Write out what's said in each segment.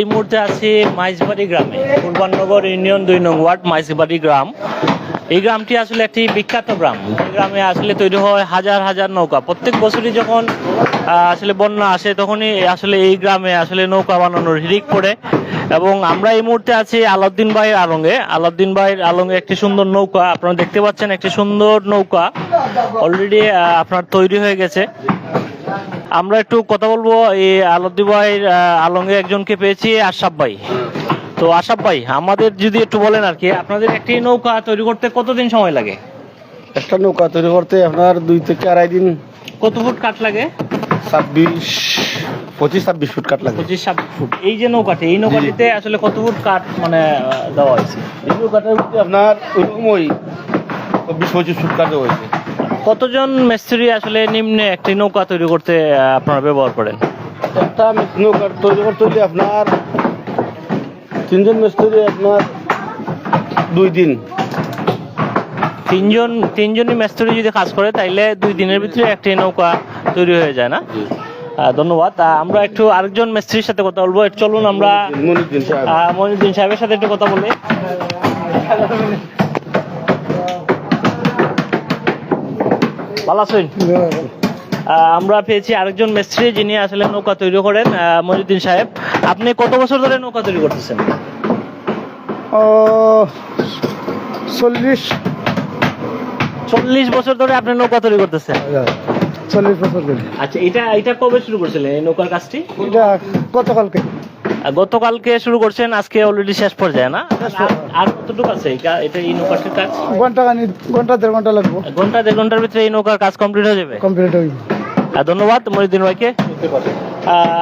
এই মুহূর্তে আছি মাইজবাড়ি গ্রামে। পূর্বানগর ইউনিয়ন দুই নং ওয়ার্ড, মাইজবাড়ি গ্রাম। এই গ্রামটি আসলে একটি বিখ্যাত গ্রাম। এই গ্রামে আসলে তৈরি হয় হাজার হাজার নৌকা। প্রত্যেক বছরই যখন আসলে বন্যা আসে, তখনই আসলে এই গ্রামে আসলে নৌকা বানানোর হিরিক পড়ে। এবং আমরা এই মুহূর্তে আছি আলাউদ্দিন ভাইয়ের আলঙ্গে। আলাউদ্দিন ভাইয়ের আলঙ্গে একটি সুন্দর নৌকা। আপনারা দেখতে পাচ্ছেন একটি সুন্দর নৌকা। অলরেডি আপনার তৈরি হয়ে গেছে। আমরা একটু কথা বলব এই আলদ্দি ভাইয়ের আলমগীর একজনকে পেয়েছি আশরাফ ভাই। তো আশরাফ ভাই আমাদের যদি একটু বলেন আর কি আপনাদের একটি নৌকা তৈরি করতে কতদিন সময় লাগে? একটা নৌকা তৈরি করতে আপনার দুই থেকে আড়াই দিন। কত ফুট কাঠ লাগে? ছাব্বিশ পঁচিশ ছাব্বিশ ফুট কাট লাগে। পঁচিশ ছাব্বিশ ফুট। এই যে নৌকাটি এই নৌকাটিতে আসলে কত ফুট কাঠ মানে দেওয়া হয়েছে? এই নৌকাটার মধ্যে আপনার ওইরকম ওই চব্বিশ পঁচিশ ফুট কাটা হয়েছে। কতজন মিস্ত্রি আসলে নিম্নে একটি নৌকা তৈরি করতে আপনারা ব্যবহার করেন? একটা নৌকা তৈরি করতে হলে আপনার তিনজন মিস্ত্রি আপনার দুই দিন। তিনজন তিনজনই মিস্ত্রি যদি কাজ করে তাইলে দুই দিনের ভিতরে একটি নৌকা তৈরি হয়ে যায় না? ধন্যবাদ। আমরা একটু আরেকজন মিস্ত্রির সাথে কথা বলব। চলুন আমরা মনিরুদ্দিন সাহেবের সাথে একটু কথা বলি। ভালো আছেন? আমরা পেয়েছি আরেকজন মিস্ত্রি যিনি আসলে নৌকা তৈরি করেন আহ, মনিরুদ্দিন সাহেব। আপনি কত বছর ধরে নৌকা তৈরি করতেছেন? ও চল্লিশ। চল্লিশ বছর ধরে আপনি নৌকা তৈরি করতেছেন? চল্লিশ বছর ধরে। আচ্ছা এটা এটা কবে শুরু করছিলেন এই নৌকার কাজটি? এটা গতকালকে। গতকালকে শুরু করছেন আজকে অলরেডি শেষ পর্যায়ে না? আর- কতটুকু আছে? এটা এই নৌকাটির কাজ? ঘণ্টা ঘণ্টা দেড় ঘণ্টা লাগবে। ঘণ্টা দেড় ঘণ্টার ভিতরে এই নৌকার কাজ কমপ্লিট হয়ে যাবে? কমপ্লিট হয়ে ধন্যবাদ মহিউদ্দিন ভাইকে।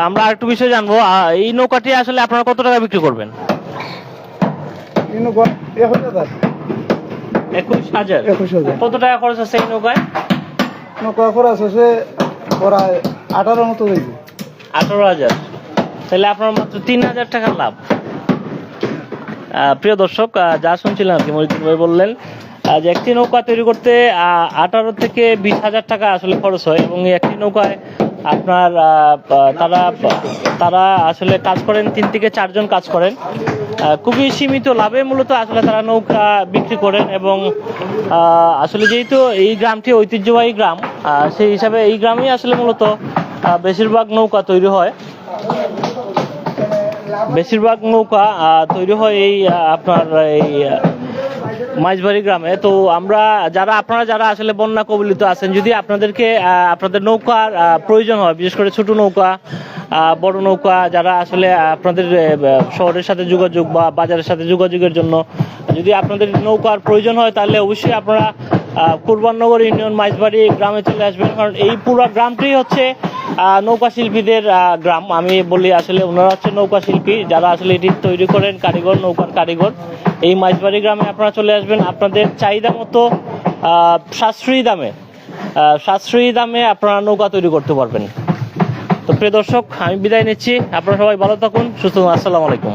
আমরা আরেকটু বিষয় জানব এই নৌকাটি আসলে আপনারা কত টাকা বিক্রি করবেন? একুশ হাজার। কত টাকা খরচ আছে এই নৌকায়? নৌকা খরচ আছে প্রায় আঠারো মতো আঠারো হাজার। তাহলে আপনার মাত্র তিন হাজার টাকা লাভ। প্রিয় দর্শক যা শুনছিলাম আর কি মহিউদ্দিন ভাই বললেন যে একটি নৌকা তৈরি করতে আঠারো থেকে বিশ হাজার টাকা আসলে খরচ হয় এবং একটি নৌকায় আপনার তারা তারা আসলে কাজ করেন, তিন থেকে চারজন কাজ করেন। খুবই সীমিত লাভে মূলত আসলে তারা নৌকা বিক্রি করেন এবং আসলে যেহেতু এই গ্রামটি ঐতিহ্যবাহী গ্রাম সেই হিসাবে এই গ্রামেই আসলে মূলত বেশিরভাগ নৌকা তৈরি হয়। বেশিরভাগ নৌকা তৈরি হয় এই আপনার এই মাঝবাড়ি গ্রামে। তো আমরা যারা, আপনারা যারা আসলে বন্যা কবলিত আছেন, যদি আপনাদেরকে আপনাদের নৌকার প্রয়োজন হয়, বিশেষ করে ছোট নৌকা বড় নৌকা, যারা আসলে আপনাদের শহরের সাথে যোগাযোগ বা বাজারের সাথে যোগাযোগের জন্য যদি আপনাদের নৌকার প্রয়োজন হয়, তাহলে অবশ্যই আপনারা কুরবাননগর ইউনিয়ন মাইজবাড়ি গ্রামে চলে আসবেন। কারণ এই পুরো গ্রামটি হচ্ছে নৌকা শিল্পীদের গ্রাম। আমি বলি আসলে ওনারা হচ্ছে নৌকা শিল্পী, যারা আসলে এটি তৈরি করেন, কারিগর, নৌকার কারিগর। এই মাইজবাড়ি গ্রামে আপনারা চলে আসবেন। আপনাদের চাহিদা মতো সাশ্রয়ী দামে সাশ্রয়ী দামে আপনারা নৌকা তৈরি করতে পারবেন। তো প্রিয় দর্শক, আমি বিদায় নিচ্ছি। আপনারা সবাই ভালো থাকুন, সুস্থ। আসসালামু আলাইকুম।